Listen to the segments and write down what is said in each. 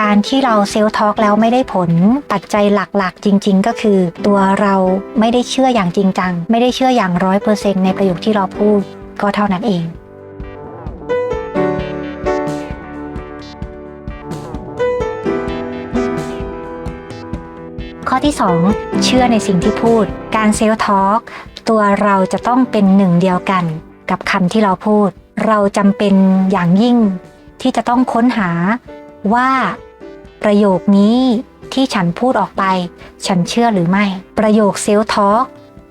การที่เราเซลล์ทอล์กแล้วไม่ได้ผลปัจจัยหลักๆ จริง ๆ ก็คือ ตัวเราไม่ได้เชื่ออย่างจริงจัง ไม่ได้เชื่ออย่างร้อยเปอร์เซ็นในประโยคที่เราพูดก็เท่านั้นเองข้อที่ 2 เชื่อในสิ่งที่พูด การเซลล์ทอล์กตัวเราจะต้องเป็นหนึ่งเดียวกันกับคำที่เราพูด เราจำเป็นอย่างยิ่งที่จะต้องค้นหาว่า ประโยคนี้ที่ฉันพูดออกไป ฉันเชื่อหรือไม่ ประโยคเซลท็อก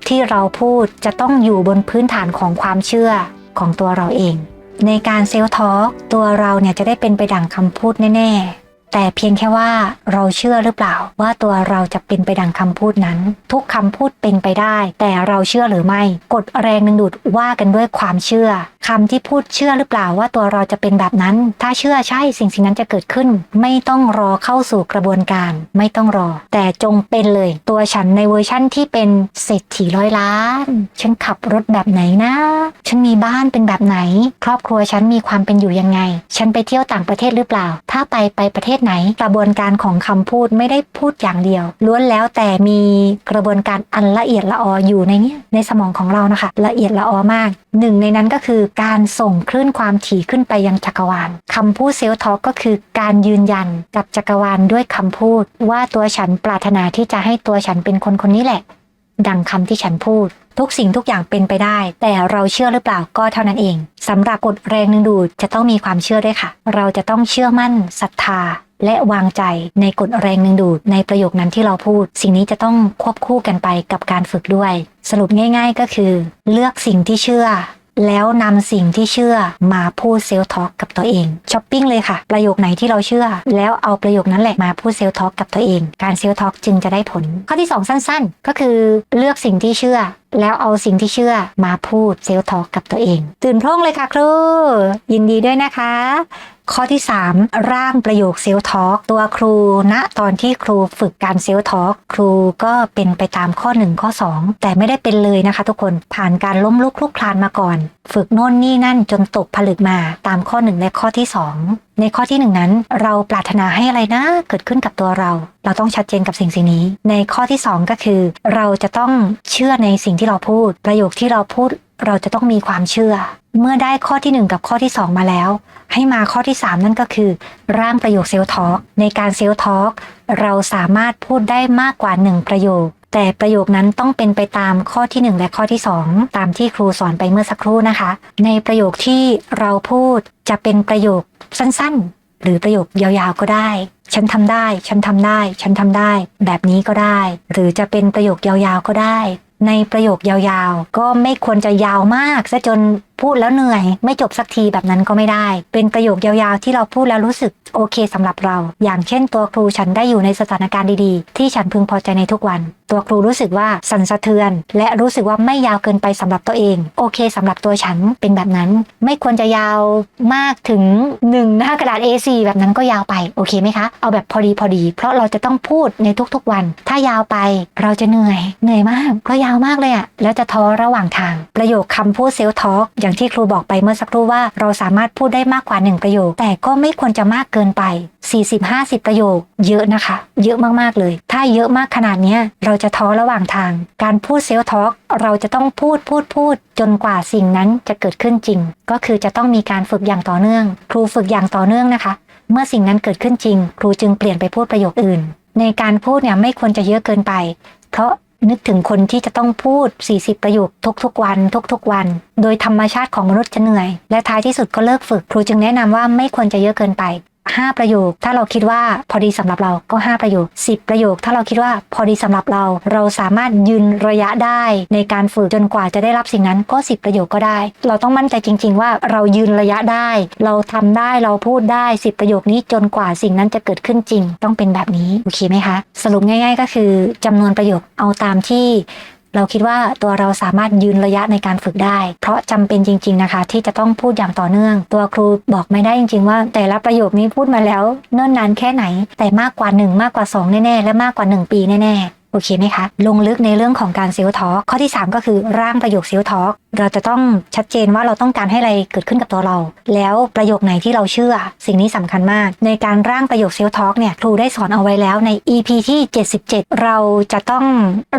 ที่เราพูดจะต้องอยู่บนพื้นฐานของความเชื่อของตัวเราเอง ในการเซลท็อกตัวเราเนี่ยจะได้เป็นไปดังคำพูดแน่ ๆ แต่เพียงแค่ว่าเราเชื่อหรือเปล่า ว่าตัวเราจะเป็นไปดังคำพูดนั้น ทุกคำพูดเป็นไปได้ แต่เราเชื่อหรือไม่กฎแรงดึงดูดว่ากันด้วยความเชื่อคำที่พูดเชื่อหรือเปล่าว่าตัวเราจะเป็นแบบนั้น ถ้าเชื่อใช่สิ่งสิ่งนั้นจะเกิดขึ้น ไม่ต้องรอเข้าสู่กระบวนการ ไม่ต้องรอ แต่จงเป็นเลย ตัวฉันในเวอร์ชั่นที่เป็นเศรษฐีร้อยล้าน ฉันขับรถแบบไหนนะ ฉันมีบ้านเป็นแบบไหน ครอบครัวฉันมีความเป็นอยู่ยังไง ฉันไปเที่ยวต่างประเทศหรือเปล่า ถ้าไปไปประเทศไหน กระบวนการของคำพูดไม่ได้พูดอย่างเดียว ล้วนแล้วแต่มีกระบวนการอันละเอียดละอออยู่ในนี้ในสมองของเรานะคะ ละเอียดละออมากหนึ่งในนั้นก็คือการส่งคลื่นความถี่ขึ้นไปยังจักรวาลคำพูดเซลล์ทอกก็คือการยืนยันกับจักรวาลด้วยคำพูด ว่าตัวฉันปรารถนาที่จะให้ตัวฉันเป็นคนคนนี้แหละ ดังคำที่ฉันพูดทุกสิ่งทุกอย่างเป็นไปได้ แต่เราเชื่อหรือเปล่าก็เท่านั้นเองสำหรับกฎแรงดึงดูดจะต้องมีความเชื่อด้วยค่ะ เราจะต้องเชื่อมั่นศรัทธา และวางใจในกฎแรงดึงดูดในประโยคนั้นที่เราพูด สิ่งนี้จะต้องควบคู่กันไปกับการฝึกด้วย สรุปง่าย ๆ ก็คือ เลือกสิ่งที่เชื่อ แล้วนำสิ่งที่เชื่อมาพูดเซลล์ทอล์กกับตัวเองช้อปปิ้งเลยค่ะ ประโยคไหนที่เราเชื่อ แล้วเอาประโยคนั้นแหละมาพูดเซลล์ทอล์กกับตัวเอง การเซลล์ทอล์กจึงจะได้ผล ข้อที่ 2 สั้น ๆ ก็คือเลือกสิ่งที่เชื่อแล้วเอาสิ่งที่เชื่อมาพูดเซลล์ทอกกับตัวเอง ตื่นพร่งเลยค่ะครู ยินดีด้วยนะคะ ข้อที่ 3 ร่างประโยคเซลทอล์กตัวครูณตอนที่ครูฝึกการเซลทอล์กครูก็เป็นไปตามข้อ 1 ข้อ 2 แต่ไม่ได้เป็นเลยนะคะ ทุกคนผ่านการล้มลุกคลุกคลานมาก่อน ฝึกโน่นนี่นั่นจนตกผลึกมาตามข้อ 1 และข้อที่ 2 ในข้อที่ 1 นั้น เราปรารถนาให้อะไรนะ เกิดขึ้นกับตัวเรา เราต้องชัดเจนกับสิ่งสิ่งนี้ ในข้อที่ 2 ก็คือ เราจะต้องเชื่อในสิ่งที่เราพูด ประโยคที่เราพูด เราจะต้องมีความเชื่อ เมื่อได้ข้อที่ 1 กับข้อที่ 2 มาแล้ว ให้มาข้อที่ 3 นั่นก็คือ ร่างประโยคเซลล์ทอล์กในการเซลล์ทอล์กเราสามารถพูดได้มากกว่า 1 ประโยค แต่ประโยคนั้นต้องเป็นไปตามข้อที่ 1 และข้อที่ 2 ตามที่ครูสอนไปเมื่อสักครู่นะคะ ในประโยคที่เราพูดจะเป็นประโยคสั้นๆ หรือประโยคยาวๆก็ได้ฉันทำได้ ฉันทำได้ ฉันทำได้ แบบนี้ก็ได้ หรือจะเป็นประโยคยาวๆก็ได้ ในประโยคยาวๆ ก็ไม่ควรจะยาวมากซะจนพูดแล้วเหนื่อย ไม่จบสักทีแบบนั้นก็ไม่ได้ เป็นประโยคยาวๆ ที่เราพูดแล้วรู้สึกโอเคสำหรับเรา อย่างเช่นตัวครูฉันได้อยู่ในสถานการณ์ดีๆ ที่ฉันพึงพอใจในทุกวัน ตัวครูรู้สึกว่าสั่นสะเทือน และรู้สึกว่าไม่ยาวเกินไปสำหรับตัวเอง โอเคสำหรับตัวฉันเป็นแบบนั้น ไม่ควรจะยาวมากถึงหนึ่งหน้ากระดาษ A4 แบบนั้นก็ยาวไปโอเคไหมคะเอาแบบพอดีพอดี เพราะเราจะต้องพูดในทุกๆวัน ถ้ายาวไปเราจะเหนื่อยเหนื่อยมากเพราะยาวมากเลยอะแล้วจะท้อระหว่างทาง ประโยคคำพูดเซลล์ทอกอย่างที่ครูบอกไปเมื่อสักครู่ว่า เราสามารถพูดได้มากกว่า 1 ประโยค แต่ก็ไม่ควรจะมากเกินไป 40-50 ประโยค เยอะนะคะ เยอะมากๆเลย ถ้าเยอะมากขนาดนี้เราจะท้อระหว่างทาง การพูดเซลล์ทอล์กเราจะต้องพูดพูดพูด จนกว่าสิ่งนั้นจะเกิดขึ้นจริง ก็คือจะต้องมีการฝึกอย่างต่อเนื่อง ครูฝึกอย่างต่อเนื่องนะคะ เมื่อสิ่งนั้นเกิดขึ้นจริง ครูจึงเปลี่ยนไปพูดประโยคอื่น ในการพูดเนี่ยไม่ควรจะเยอะเกินไป เพราะ นึกถึงคนที่จะต้องพูด 40 ประโยคทุกๆ วัน ทุกๆ วัน โดยธรรมชาติของมนุษย์จะเหนื่อย และท้ายที่สุดก็เลิกฝึก ครูจึงแนะนำว่าไม่ควรจะเยอะเกินไป 5 ประโยค ถ้าเราคิดว่าพอดีสำหรับเราก็ 5 ประโยค 10 ประโยค ถ้าเราคิดว่าพอดีสำหรับเรา เราสามารถยืนระยะได้ในการฝึกจนกว่าจะได้รับสิ่งนั้นก็ 10 ประโยคก็ได้ เราต้องมั่นใจจริง ๆ ว่าเรายืนระยะได้ เราทำได้เราพูดได้ 10 ประโยคนี้จนกว่าสิ่งนั้นจะเกิดขึ้นจริง ต้องเป็นแบบนี้โอเคไหมคะ สรุปง่าย ๆ ก็คือจำนวนประโยคเอาตามที่ เราคิดว่าตัวเราสามารถยืนระยะในการฝึกได้ เพราะจำเป็นจริง ๆนะคะ ที่จะต้องพูดอย่างต่อเนื่อง ตัวครูบอกไม่ได้จริง ๆ ว่า แต่ละประโยคนี้พูดมาแล้วเนิ่นนานแค่ไหน แต่มากกว่า 1 มากกว่า 2 แน่ๆ และมากกว่า 1 ปีแน่ๆ โอเคไหมคะ ลงลึกในเรื่องของการเซลล์ทอล์กข้อที่ 3 ก็คือร่างประโยคเซลล์ทอล์กเราจะต้องชัดเจนว่าเราต้องการให้อะไรเกิดขึ้นกับตัวเรา แล้วประโยคไหนที่เราเชื่อ สิ่งนี้สำคัญมาก ในการร่างประโยคเซลทอ l k เนี่ยครูได้สอนเอาไว้แล้วใน EP ที่ 77 เราจะต้อง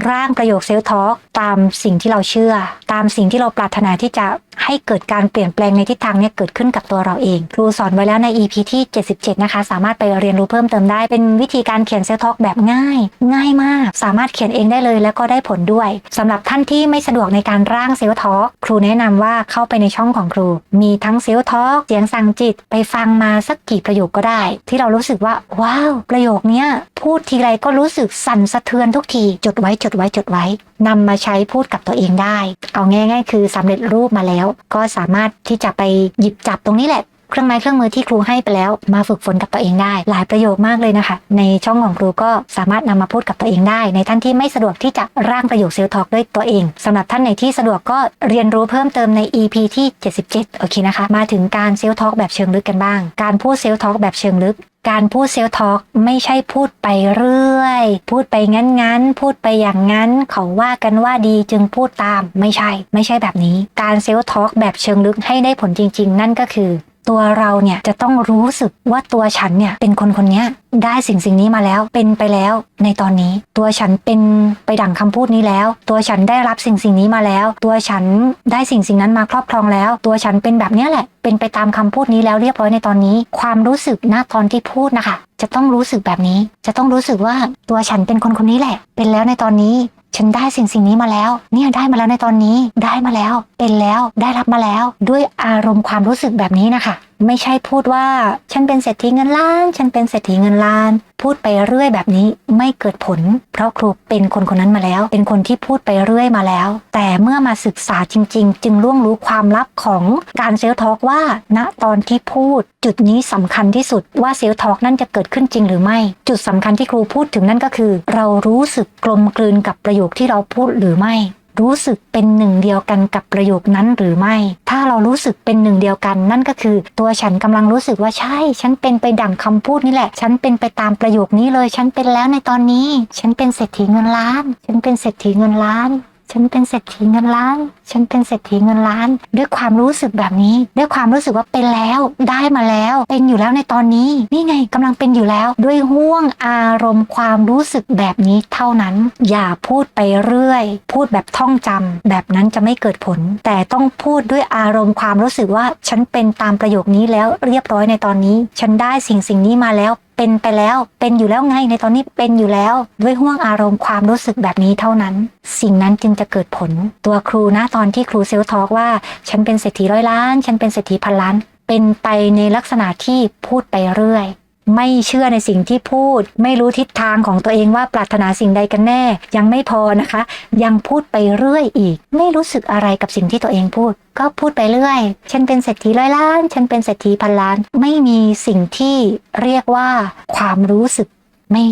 ร่างประโยคเซลทอ l k ตามสิ่งที่เราเชื่อ ตามสิ่งที่เราปรารถนาที่จะ ให้เกิดการเปลี่ยนแปลงในทิศทางเนี่ยเกิดขึ้นกับตัวเราเอง ครูสอนไว้แล้วใน EP ที่ 77 นะคะ สามารถไปเรียนรู้เพิ่มเติมได้ เป็นวิธีการเขียนเซลท็อ l k แบบง่าย ง่ายมาก สามารถเขียนเองได้เลยแล้วก็ได้ผลด้วยสำหรับท่านที่ไม่สะดวกในการร่างเซลท็อ l k ครูแนะนำว่าเข้าไปในช่องของครู มีทั้งเซลท็อ l k เสียงสั่งจิต ไปฟังมาสักกี่ประโยคก็ได้ ที่เรารู้สึกว่า ว้าว ประโยคเนี้ยพูดทีไรก็รู้สึกสั่นสะเทือนทุกที จดไว้จดไว้จดไว้นำมาใช้พูดกับตัวเองได้ เอาง่าย ๆ คือสำเร็จรูปมาแล้ว ก็สามารถที่จะไปหยิบจับตรงนี้แหละ เครื่องไม้เครื่องมือที่ครูให้ไปแล้ว มาฝึกฝนกับตัวเองได้ หลายประโยคมากเลยนะคะ ในช่องของครูก็สามารถนำมาพูดกับตัวเองได้ ในท่านที่ไม่สะดวกที่จะร่างประโยคเซลล์ทอกด้วยตัวเองสำหรับท่านไหนที่สะดวกก็เรียนรู้เพิ่มเติมใน EP ที่ 77 โอเคนะคะ มาถึงการเซลล์ทอกแบบเชิงลึกกันบ้าง การพูดเซลล์ทอกแบบเชิงลึกการพูดเซลล์ทอกไม่ใช่พูดไปเรื่อย พูดไปงั้นๆ พูดไปอย่างนั้น เขาว่ากันว่าดีจึงพูดตามไม่ใช่ ไม่ใช่แบบนี้ การเซลล์ทอกแบบเชิงลึกให้ได้ผลจริง ๆ นั่นก็คือ ตัวเราเนี่ยจะต้องรู้สึกว่าตัวฉันเนี่ยเป็นคนคนนี้ได้สิ่งสิ่งนี้มาแล้วเป็นไปแล้วในตอนนี้ ตัวฉันเป็นไปดั่งคำพูดนี้แล้ว ตัวฉันได้รับสิ่งสิ่งนี้มาแล้ว ตัวฉันได้สิ่งสิ่งนั้นมาครอบครองแล้ว ตัวฉันเป็นแบบนี้แหละ เป็นไปตามคำพูดนี้แล้วเรียบร้อยในตอนนี้ ความรู้สึกณตอนที่พูดนะคะ จะต้องรู้สึกแบบนี้ จะต้องรู้สึกว่าตัวฉันเป็นคนคนนี้แหละ เป็นแล้วในตอนนี้ ฉันได้สิ่งสิ่งนี้มาแล้ว เนี่ยได้มาแล้วในตอนนี้ ได้มาแล้ว เป็นแล้ว ได้รับมาแล้ว ด้วยอารมณ์ความรู้สึกแบบนี้นะคะ ไม่ใช่พูดว่าฉันเป็นเศรษฐีเงินล้าน ฉันเป็นเศรษฐีเงินล้าน พูดไปเรื่อยแบบนี้ไม่เกิดผล เพราะครูเป็นคนคนนั้นมาแล้ว เป็นคนที่พูดไปเรื่อยมาแล้ว แต่เมื่อมาศึกษาจริง ๆ จึงล่วงรู้ความลับของการเซลล์ทอล์กว่า ณตอนที่พูด จุดนี้สำคัญที่สุดว่าเซลล์ทอล์กนั่นจะเกิดขึ้นจริงหรือไม่ จุดสำคัญที่ครูพูดถึงนั่นก็คือ เรารู้สึกกลมกลืนกับประโยคที่เราพูดหรือไม่ รู้สึกเป็นหนึ่งเดียวกันกับประโยคนั้นหรือไม่ ถ้าเรารู้สึกเป็นหนึ่งเดียวกัน นั่นก็คือ ตัวฉันกำลังรู้สึกว่าใช่ ฉันเป็นไปดั่งคำพูดนี่แหละ ฉันเป็นไปตามประโยคนี้เลย ฉันเป็นแล้วในตอนนี้ ฉันเป็นเศรษฐีเงินล้าน ฉันเป็นเศรษฐีเงินล้าน ฉันเป็นเศรษฐีเงินล้าน ฉันเป็นเศรษฐีเงินล้าน ด้วยความรู้สึกแบบนี้ ด้วยความรู้สึกว่าเป็นแล้วได้มาแล้ว เป็นอยู่แล้วในตอนนี้ นี่ไงกำลังเป็นอยู่แล้ว ด้วยห่วงอารมณ์ความรู้สึกแบบนี้เท่านั้น อย่าพูดไปเรื่อย พูดแบบท่องจำแบบนั้นจะไม่เกิดผล แต่ต้องพูดด้วยอารมณ์ความรู้สึกว่า ฉันเป็นตามประโยคนี้แล้วเรียบร้อยในตอนนี้ ฉันได้สิ่งสิ่งนี้มาแล้ว เป็นไปแล้ว เป็นอยู่แล้วไงในตอนนี้เป็นอยู่แล้ว ด้วยห่วงอารมณ์ความรู้สึกแบบนี้เท่านั้น สิ่งนั้นจึงจะเกิดผล ตัวครูนะตอนที่ครูเซลทอกว่า ฉันเป็นเศรษฐีร้อยล้าน ฉันเป็นเศรษฐีพันล้าน เป็นไปในลักษณะที่พูดไปเรื่อย ไม่เชื่อในสิ่งที่พูด ไม่รู้ทิศทางของตัวเองว่าปรารถนาสิ่งใดกันแน่ ยังไม่พอนะคะ ยังพูดไปเรื่อยอีก ไม่รู้สึกอะไรกับสิ่งที่ตัวเองพูด ก็พูดไปเรื่อยฉันเป็นเศรษฐีร้อยล้าน ฉันเป็นเศรษฐีพันล้าน ไม่มีสิ่งที่เรียกว่าความรู้สึกไม่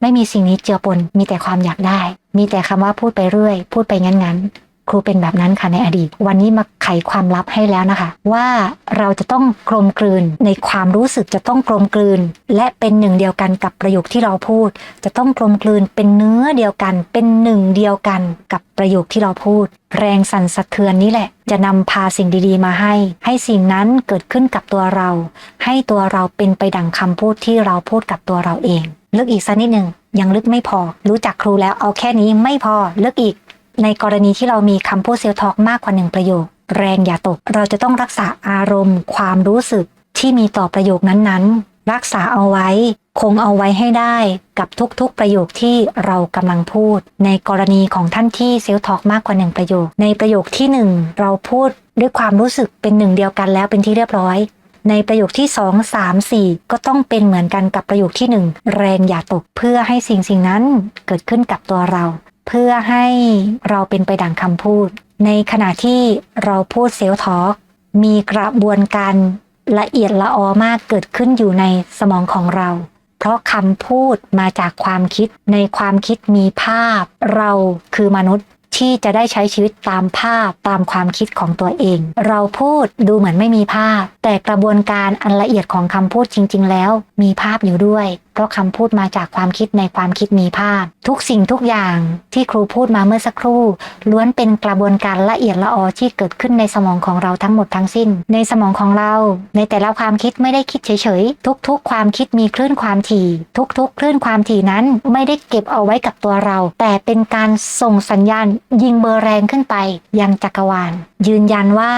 ไม่มีสิ่งนี้เจือปน มีแต่ความอยากได้ มีแต่คำว่าพูดไปเรื่อย พูดไปงั้นๆ ครูเป็นแบบนั้นค่ะในอดีต วันนี้มาไขความลับให้แล้วนะคะ ว่าเราจะต้องกลมกลืนในความรู้สึกจะต้องกลมกลืน และเป็นหนึ่งเดียวกันกับประโยคที่เราพูด จะต้องกลมกลืนเป็นเนื้อเดียวกัน เป็นหนึ่งเดียวกันกับประโยคที่เราพูด แรงสั่นสะเทือนนี้แหละ จะนำพาสิ่งดีๆ มาให้ ให้สิ่งนั้นเกิดขึ้นกับตัวเรา ให้ตัวเราเป็นไปดังคำพูดที่เราพูดกับตัวเราเอง ลึกอีกสักนิดหนึ่งยังลึกไม่พอ รู้จักครูแล้วเอาแค่นี้ไม่พอลึกอีก ในกรณีที่เรามีคำพูดเซลล์ทอกมากกว่าหนึ่งประโยค แรงอย่าตก เราจะต้องรักษาอารมณ์ ความรู้สึกที่มีต่อประโยคนั้นๆ รักษาเอาไว้ คงเอาไว้ให้ได้กับทุกๆประโยคที่เรากำลังพูด ในกรณีของท่านที่เซลล์ทอกมากกว่าหนึ่งประโยค ในประโยคที่หนึ่งเราพูดด้วยความรู้สึกเป็นหนึ่งเดียวกันแล้วเป็นที่เรียบร้อยในประโยคที่ 2 3 4 ก็ต้องเป็นเหมือนกันกับประโยคที่ 1 แรงอย่าตกเพื่อให้สิ่งสิ่งนั้นเกิดขึ้นกับตัวเรา เพื่อให้เราเป็นไปดังคำพูด ในขณะที่เราพูดเซลล์ทอล์กมีกระบวนการละเอียดละออมากเกิดขึ้นอยู่ในสมองของเรา เพราะคำพูดมาจากความคิด ในความคิดมีภาพ เราคือมนุษย์ที่จะได้ใช้ชีวิตตามภาพตามความคิดของตัวเอง เราพูดดูเหมือนไม่มีภาพแต่กระบวนการอันละเอียดของคำพูดจริง ๆ แล้ว มีภาพอยู่ด้วย เพราะคำพูดมาจากความคิดในความคิดมีภาพ ทุกสิ่งทุกอย่างที่ครูพูดมาเมื่อสักครู่ ล้วนเป็นกระบวนการละเอียดละออที่เกิดขึ้นในสมองของเราทั้งหมดทั้งสิ้น ในสมองของเรา ในแต่ละความคิดไม่ได้คิดเฉยๆทุก ๆ ความคิดมีคลื่นความถี่ ทุก ๆ คลื่นความถี่นั้นไม่ได้เก็บเอาไว้กับตัวเรา แต่เป็นการส่งสัญญาณยิงเบอร์แรงขึ้นไปยังจักรวาลยืนยันว่า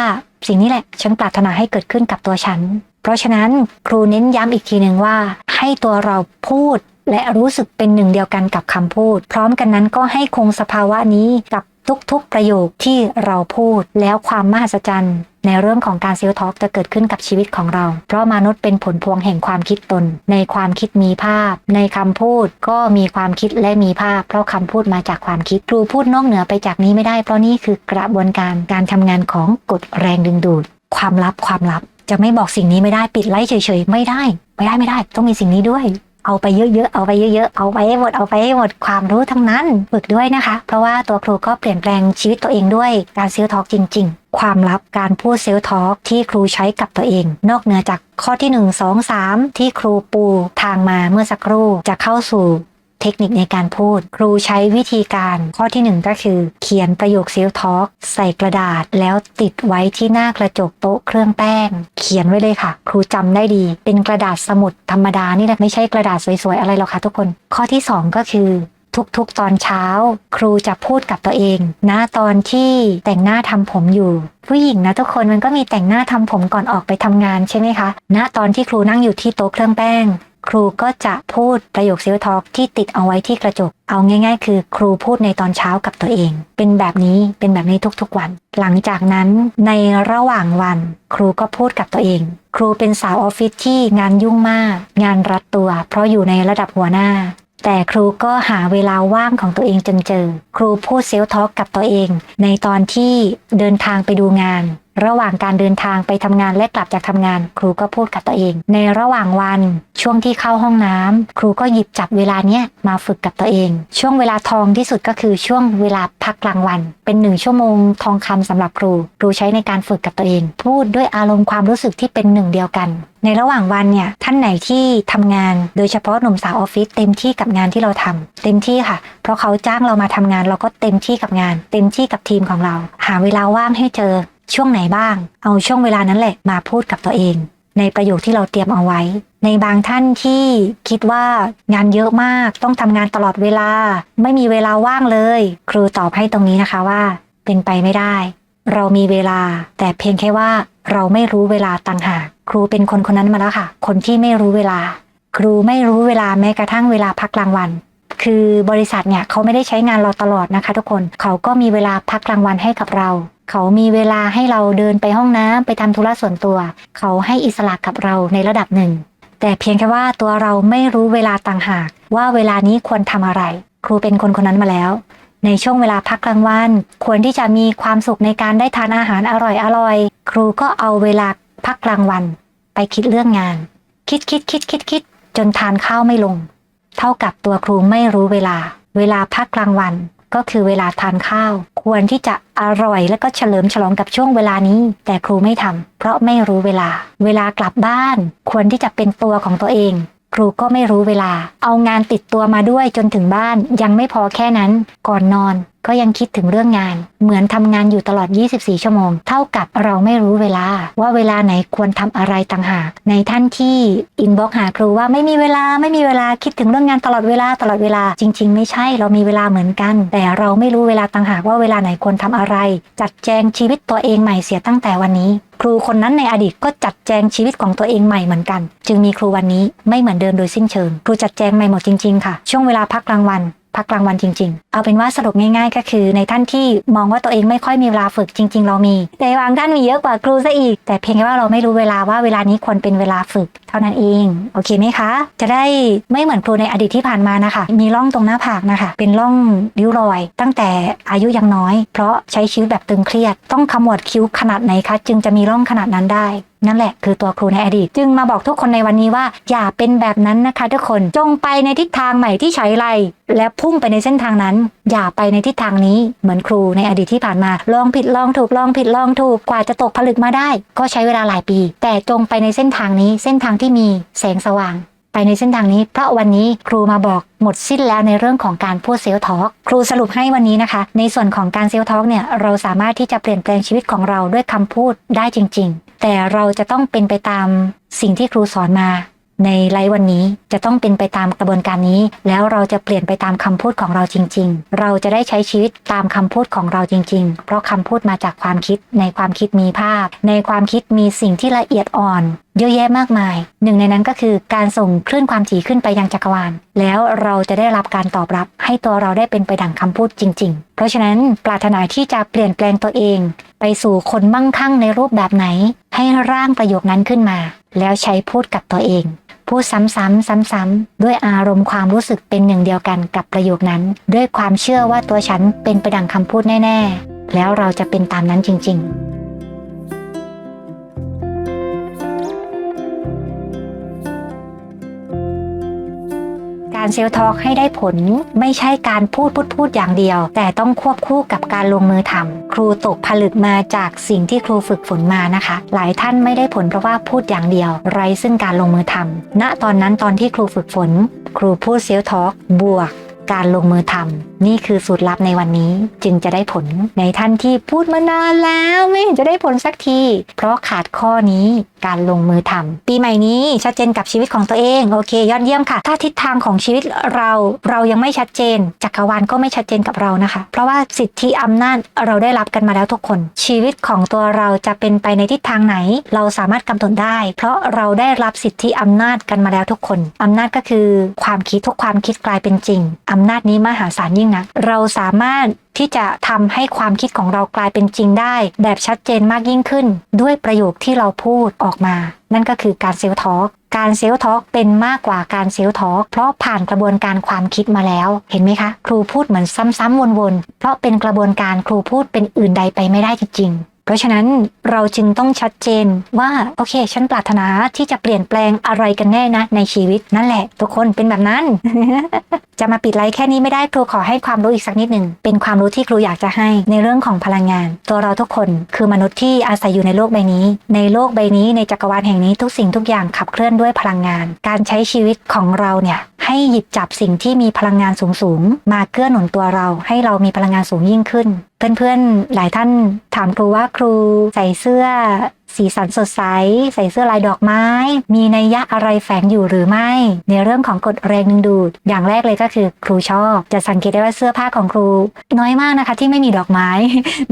สิ่งนี้แหละฉันปรารถนาให้เกิดขึ้นกับตัวฉัน เพราะฉะนั้นครูเน้นย้ำอีกทีหนึ่งว่า ให้ตัวเราพูด และรู้สึกเป็นหนึ่งเดียวกันกับคำพูด พร้อมกันนั้นก็ให้คงสภาวะนี้กับทุกๆประโยคที่เราพูด แล้วความมหัศจรรย์ ในเรื่องของการเซลล์ทอกจะเกิดขึ้นกับชีวิตของเรา เพราะมนุษย์เป็นผลพวงแห่งความคิดตน ในความคิดมีภาพ ในคำพูดก็มีความคิดและมีภาพ เพราะคำพูดมาจากความคิดครูพูดนอกเหนือไปจากนี้ไม่ได้เพราะนี่คือกระบวนการการทำงานของกฎแรงดึงดูด ความลับความลับ จะไม่บอกสิ่งนี้ไม่ได้ปิดไลท์เฉยๆไม่ได้ ไม่ได้ไม่ได้ ต้องมีสิ่งนี้ด้วยเอาไปเยอะๆ เอาไปเยอะๆ เอาไปให้หมด เอาไปให้หมด ความรู้ทั้งนั้น ฝึกด้วยนะคะ เพราะว่าตัวครูก็เปลี่ยนแปลงชีวิตตัวเองด้วยการเซลทอล์กจริง ๆ ความลับการพูดเซลทอล์กที่ครูใช้กับตัวเอง นอกเหนือจากข้อที่ 1 2 3 ที่ครูปูทางมาเมื่อสักครู่จะเข้าสู่เทคนิคในการพูด ครูใช้วิธีการข้อที่หนึ่งก็คือ เขียนประโยคเซลทอล์กใส่กระดาษ แล้วติดไว้ที่หน้ากระจกโต๊ะเครื่องแป้ง เขียนไว้เลยค่ะ ครูจำได้ดี เป็นกระดาษสมุดธรรมดานี่แหละไม่ใช่กระดาษสวยๆ อะไรหรอกค่ะทุกคน ข้อที่สองก็คือ ทุกๆ ตอนเช้า ครูจะพูดกับตัวเองณตอนที่แต่งหน้าทำผมอยู่ ผู้หญิงนะทุกคนมันก็มีแต่งหน้าทำผมก่อนออกไปทำงานใช่ไหมคะณตอนที่ครูนั่งอยู่ที่โต๊ะเครื่องแป้ง ครูก็จะพูดประโยคเซลทอกที่ติดเอาไว้ที่กระจก เอาง่าย ๆ คือครูพูดในตอนเช้ากับตัวเอง เป็นแบบนี้เป็นแบบนี้ทุกๆวัน หลังจากนั้นในระหว่างวัน ครูก็พูดกับตัวเองครูเป็นสาวออฟฟิศที่งานยุ่งมาก งานรัดตัว เพราะอยู่ในระดับหัวหน้า แต่ครูก็หาเวลาว่างของตัวเองจนเจอ ครูพูดเซลท็อกกับตัวเอง ในตอนที่เดินทางไปดูงาน ระหว่างการเดินทางไปทำงานและกลับจากทำงาน ครูก็พูดกับตัวเอง ในระหว่างวันช่วงที่เข้าห้องน้ำครูก็หยิบจับเวลาเนี้ยมาฝึกกับตัวเอง ช่วงเวลาทองที่สุดก็คือช่วงเวลาพักกลางวัน เป็นหนึ่งชั่วโมงทองคำสำหรับครู ครูใช้ในการฝึกกับตัวเอง พูดด้วยอารมณ์ความรู้สึกที่เป็นหนึ่งเดียวกัน ในระหว่างวันเนี่ยท่านไหนที่ทำงาน โดยเฉพาะหนุ่มสาวออฟฟิศเต็มที่กับงานที่เราทำเต็มที่ค่ะ เพราะเขาจ้างเรามาทำงานเราก็เต็มที่กับงาน เต็มที่กับทีมของเรา หาเวลาว่างให้เจอ ช่วงไหนบ้าง เอาช่วงเวลานั้นแหละมาพูดกับตัวเอง ในประโยคที่เราเตรียมเอาไว้ ในบางท่านที่คิดว่างานเยอะมากต้องทำงานตลอดเวลา ไม่มีเวลาว่างเลย ครูตอบให้ตรงนี้นะคะว่า เป็นไปไม่ได้ เรามีเวลา แต่เพียงแค่ว่าเราไม่รู้เวลาต่างหากครูเป็นคนคนนั้นมาแล้วค่ะ คนที่ไม่รู้เวลา ครูไม่รู้เวลาแม้กระทั่งเวลาพักกลางวันคือบริษัทเนี่ยเขาไม่ได้ใช้งานเราตลอดนะคะทุกคน เขาก็มีเวลาพักกลางวันให้กับเรา เขามีเวลาให้เราเดินไปห้องน้ำไปทำธุระส่วนตัว เขาให้อิสระกับเราในระดับหนึ่ง แต่เพียงแค่ว่าตัวเราไม่รู้เวลาต่างหาก ว่าเวลานี้ควรทำอะไร ครูเป็นคนคนนั้นมาแล้ว ในช่วงเวลาพักกลางวัน ควรที่จะมีความสุขในการได้ทานอาหารอร่อยๆครูก็เอาเวลาพักกลางวัน ไปคิดเรื่องงาน คิดคิดคิดคิดคิดจนทานข้าวไม่ลง เท่ากับตัวครูไม่รู้เวลา เวลาพักกลางวัน ก็คือเวลาทานข้าว ควรที่จะอร่อยและก็เฉลิมฉลองกับช่วงเวลานี้ แต่ครูไม่ทำเพราะไม่รู้เวลา เวลากลับบ้าน ควรที่จะเป็นตัวของตัวเอง ครูก็ไม่รู้เวลา เอางานติดตัวมาด้วยจนถึงบ้านยังไม่พอแค่นั้น ก่อนนอน ก็ยังคิดถึงเรื่องงาน เหมือนทำงานอยู่ตลอด 24 ชั่วโมง เท่ากับเราไม่รู้เวลา ว่าเวลาไหนควรทำอะไรต่างหาก ในท่านที่อินบ็อกหาครูว่าไม่มีเวลาไม่มีเวลาคิดถึงเรื่องงานตลอดเวลาตลอดเวลา จริง ๆ ไม่ใช่เรามีเวลาเหมือนกัน แต่เราไม่รู้เวลาต่างหากว่าเวลาไหนควรทำอะไร จัดแจงชีวิตตัวเองใหม่เสียตั้งแต่วันนี้ ครูคนนั้นในอดีตก็จัดแจงชีวิตของตัวเองใหม่เหมือนกัน จึงมีครูวันนี้ไม่เหมือนเดิมโดยสิ้นเชิง ครูจัดแจงใหม่หมดจริงๆค่ะ ช่วงเวลาพักกลางวัน พักกลางวันจริง ๆ เอาเป็นว่าสรุปง่ายๆ ก็คือ ในท่านที่มองว่าตัวเองไม่ค่อยมีเวลาฝึกจริง ๆ เรามี แต่บางท่านมีเยอะกว่าครูซะอีก แต่เพียงแค่ว่าเราไม่รู้เวลาว่าเวลานี้ควรเป็นเวลาฝึก เท่านั้นเอง โอเคไหมคะ จะได้ไม่เหมือนครูในอดีตที่ผ่านมานะคะ มีร่องตรงหน้าผากนะคะ เป็นร่องริ้วรอย ตั้งแต่อายุยังน้อย เพราะใช้ชีวิตแบบตึงเครียด ต้องขมวดคิ้วขนาดไหนคะ จึงจะมีร่องขนาดนั้นได้ นั่นแหละคือตัวครูในอดีต จึงมาบอกทุกคนในวันนี้ว่า อย่าเป็นแบบนั้นนะคะทุกคนจงไปในทิศทางใหม่ที่ใช้ไรและพุ่งไปในเส้นทางนั้น อย่าไปในทิศทางนี้เหมือนครูในอดีตที่ผ่านมาลองผิดลองถูกลองผิดลองถูกกว่าจะตกผลึกมาได้ ก็ใช้เวลาหลายปี แต่จงไปในเส้นทางนี้เส้นทางที่มีแสงสว่างไปในเส้นทางนี้เพราะวันนี้ครูมาบอกหมดสิ้นแล้วในเรื่องของการพูดเซลล์ทอกครูสรุปให้วันนี้นะคะ ในส่วนของการเซลล์ทอกเนี่ยเราสามารถที่จะเปลี่ยนแปลงชีวิตของเราด้วยคำพูดได้จริง แต่เราจะต้องเป็นไปตามสิ่งที่ครูสอนมา ในไลฟ์วันนี้จะต้องเป็นไปตามกระบวนการนี้ แล้วเราจะเปลี่ยนไปตามคำพูดของเราจริง ๆ เราจะได้ใช้ชีวิตตามคำพูดของเราจริง ๆ เพราะคำพูดมาจากความคิด ในความคิดมีภาพ ในความคิดมีสิ่งที่ละเอียดอ่อน เยอะแยะมากมาย หนึ่งในนั้นก็คือการส่งคลื่นความถี่ขึ้นไปยังจักรวาล แล้วเราจะได้รับการตอบรับ ให้ตัวเราได้เป็นไปดังคำพูดจริง ๆ เพราะฉะนั้นปรารถนาที่จะเปลี่ยนแปลงตัวเอง ไปสู่คนมั่งคั่งในรูปแบบไหน ให้ร่างประโยคนั้นขึ้นมา แล้วใช้พูดกับตัวเอง พูดซ้ำๆซ้ำๆด้วยอารมณ์ความรู้สึกเป็นหนึ่งเดียวกันกับประโยคนั้น ด้วยความเชื่อว่าตัวฉันเป็นไปดังคำพูดแน่ ๆ แล้วเราจะเป็นตามนั้นจริง ๆ การเซลล์ทอกให้ได้ผล ไม่ใช่การพูดพูดพูดอย่างเดียว แต่ต้องควบคู่กับการลงมือทำครูตกผลึกมาจากสิ่งที่ครูฝึกฝนมานะคะ หลายท่านไม่ได้ผลเพราะว่าพูดอย่างเดียว ไรซึ่งการลงมือทำณตอนนั้นตอนที่ครูฝึกฝน ครูพูดเซลล์ทอกบวก การลงมือทำนี่คือสูตรลับในวันนี้จึงจะได้ผลในท่านที่พูดมานานแล้วไม่เห็นจะได้ผลสักที เพราะขาดข้อนี้การลงมือทำปีใหม่นี้ชัดเจนกับชีวิตของตัวเองโอเค ยอดเยี่ยมค่ะ ถ้าทิศทางของชีวิตเราเรายังไม่ชัดเจน จักรวาลก็ไม่ชัดเจนกับเรานะคะ เพราะว่าสิทธิอำนาจเราได้รับกันมาแล้วทุกคน ชีวิตของตัวเราจะเป็นไปในทิศทางไหน เราสามารถกำหนดได้ เพราะเราได้รับสิทธิอำนาจกันมาแล้วทุกคนอำนาจก็คือความคิดทุกความคิดกลายเป็นจริงอำนาจนี้มหาศาลยิ่งนัก เราสามารถที่จะทำให้ความคิดของเรากลายเป็นจริงได้ แบบชัดเจนมากยิ่งขึ้น ด้วยประโยคที่เราพูดออกมา นั่นก็คือการเซลล์ทอล์กการเซลล์ทอล์กเป็นมากกว่าการเซลล์ทอล์กเพราะผ่านกระบวนการความคิดมาแล้ว เห็นไหมคะ ครูพูดเหมือนซ้ำๆวนๆ เพราะเป็นกระบวนการครูพูดเป็นอื่นใดไปไม่ได้จริงๆ เพราะฉะนั้นเราจึงต้องชัดเจนว่าโอเค ฉันปรารถนาที่จะเปลี่ยนแปลงอะไรกันแน่นะ ในชีวิตนั่นแหละ ทุกคนเป็นแบบนั้น จะมาปิดไลฟ์แค่นี้ไม่ได้ครูขอให้ความรู้อีกสักนิดหนึ่งเป็นความรู้ที่ครูอยากจะให้ในเรื่องของพลังงาน ตัวเราทุกคนคือมนุษย์ที่อาศัยอยู่ในโลกใบนี้ ในโลกใบนี้ในจักรวาลแห่งนี้ทุกสิ่งทุกอย่างขับเคลื่อนด้วยพลังงาน การใช้ชีวิตของเราเนี่ย ให้หยิบจับสิ่งที่มีพลังงานสูงๆ มาเกื้อหนุนตัวเรา ให้เรามีพลังงานสูงยิ่งขึ้น เพื่อนๆ หลายท่านถามครูว่าครูใส่เสื้อ สีสันสดใส ใส่เสื้อลายดอกไม้ มีนัยยะอะไรแฝงอยู่หรือไม่ ในเรื่องของกฎแรงดึงดูด อย่างแรกเลยก็คือครูชอบ จะสังเกตได้ว่าเสื้อผ้าของครู น้อยมากนะคะที่ไม่มีดอกไม้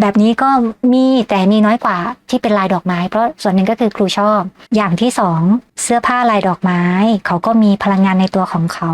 แบบนี้ก็มีแต่มีน้อยกว่าที่เป็นลายดอกไม้ เพราะส่วนหนึ่งก็คือครูชอบ อย่างที่สองเสื้อผ้าลายดอกไม้ เขาก็มีพลังงานในตัวของเขา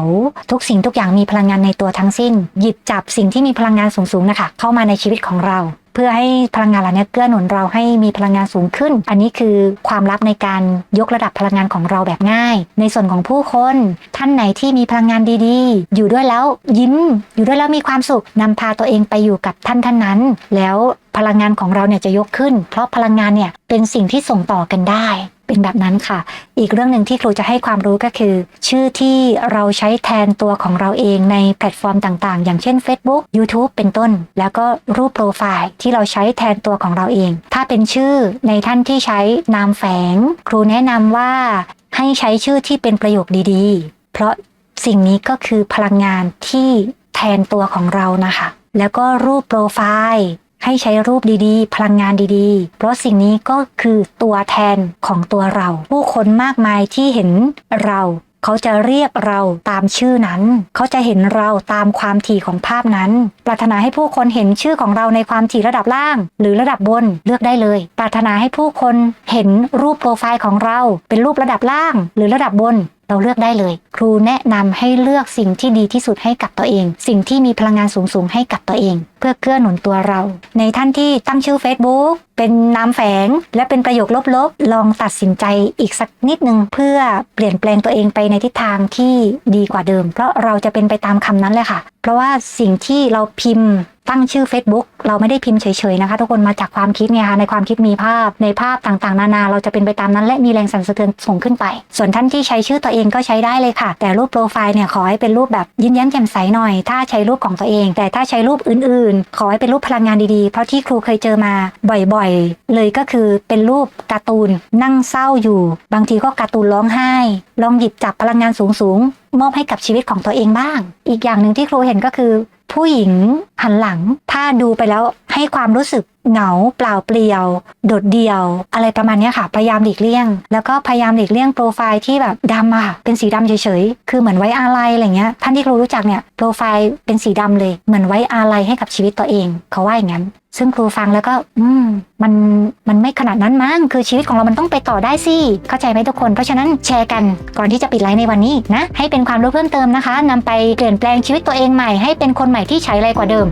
ทุกสิ่งทุกอย่างมีพลังงานในตัวทั้งสิ้น หยิบจับสิ่งที่มีพลังงานสูงๆนะคะเข้ามาในชีวิตของเรา เพื่อให้พลังงานเหล่านี้เกื้อหนุนเราให้มีพลังงานสูงขึ้น อันนี้คือความลับในการยกระดับพลังงานของเราแบบง่าย ในส่วนของผู้คนท่านไหนที่มีพลังงานดีๆ อยู่ด้วยแล้วยิ้ม อยู่ด้วยแล้วมีความสุขนำพาตัวเองไปอยู่กับท่านท่านนั้น แล้วพลังงานของเราเนี่ยจะยกขึ้น เพราะพลังงานเนี่ยเป็นสิ่งที่ส่งต่อกันได้ เป็นแบบนั้นค่ะ อีกเรื่องหนึ่งที่ครูจะให้ความรู้ก็คือ ชื่อที่เราใช้แทนตัวของเราเองในแพลตฟอร์มต่างๆ อย่างเช่น Facebook YouTube เป็นต้น แล้วก็รูปโปรไฟล์ที่เราใช้แทนตัวของเราเอง ถ้าเป็นชื่อในท่านที่ใช้นามแฝง ครูแนะนำว่าให้ใช้ชื่อที่เป็นประโยคดีๆ เพราะสิ่งนี้ก็คือพลังงานที่แทนตัวของเรานะคะ แล้วก็รูปโปรไฟล์ ให้ใช้รูปดีๆ พลังงานดีๆ เพราะสิ่งนี้ก็คือตัวแทนของตัวเรา ผู้คนมากมายที่เห็นเราเขาจะเรียกเราตามชื่อนั้น เขาจะเห็นเราตามความถี่ของภาพนั้น ปรารถนาให้ผู้คนเห็นชื่อของเราในความถี่ระดับล่าง หรือระดับบนเลือกได้เลย ปรารถนาให้ผู้คนเห็นรูปโปรไฟล์ของเรา เป็นรูประดับล่าง หรือระดับบน เราเลือกได้เลย ครูแนะนำให้เลือกสิ่งที่ดีที่สุดให้กับตัวเอง สิ่งที่มีพลังงานสูงๆให้กับตัวเอง เพื่อเกื้อหนุนตัวเรา ในท่านที่ตั้งชื่อ Facebook เป็นนามแฝง และเป็นประโยคลบๆ ลองตัดสินใจอีกสักนิดนึงเพื่อเปลี่ยนแปลงตัวเองไปในทิศทางที่ดีกว่าเดิม เพราะเราจะเป็นไปตามคำนั้นแหละค่ะ เพราะว่าสิ่งที่เราพิมพ์ ตั้งชื่อ Facebook เราไม่ได้พิมพ์เฉยๆนะคะ ทุกคนมาจากความคิดไงคะในความคิดมีภาพในภาพต่างๆ นานา เราจะเป็นไปตามนั้น และมีแรงสั่นสะเทือนส่งขึ้นไป ส่วนท่านที่ใช้ชื่อตัวเองก็ใช้ได้เลยค่ะ แต่รูปโปรไฟล์เนี่ยขอให้เป็นรูปแบบยิ้มแย้มแจ่มใสหน่อย ถ้าใช้รูปของตัวเอง แต่ถ้าใช้รูปอื่นๆ ขอให้เป็นรูปพลังงานดีๆ เพราะที่ครูเคยเจอมาบ่อยๆ เลยก็คือเป็นรูปการ์ตูนนั่งเศร้าอยู่ บางทีก็การ์ตูนร้องไห้ ลองหยิบจับพลังงานสูงๆมอบให้กับชีวิตของตัวเองบ้าง อีกอย่างหนึ่งที่ครูเห็นก็คือ ผู้หญิงหันหลัง ถ้าดูไปแล้ว ให้ความรู้สึกเหงาเปล่าเปลี่ยว โดดเดี่ยว อะไรประมาณนี้ค่ะ พยายามหลีกเลี่ยง แล้วก็พยายามหลีกเลี่ยงโปรไฟล์ที่แบบดำอะค่ะ เป็นสีดำเฉยๆ คือเหมือนไว้อาลัยอะไรเงี้ย ท่านที่ครูรู้จักเนี่ย โปรไฟล์เป็นสีดำเลย เหมือนไว้อาลัยให้กับชีวิตตัวเอง เขาว่าอย่างนั้น ซึ่งครูฟังแล้วก็ อืม มัน มันไม่ขนาดนั้นมั้ง คือชีวิตของเรามันต้องไปต่อได้สิ เข้าใจไหมทุกคน เพราะฉะนั้นแชร์กัน ก่อนที่จะปิดไลฟ์ในวันนี้นะ ให้เป็นความรู้เพิ่มเติมนะคะนำไปเปลี่ยนแปลงชีวิตตัวเองใหม่ ให้เป็นคนใหม่ที่ใช้ไรกว่าเดิม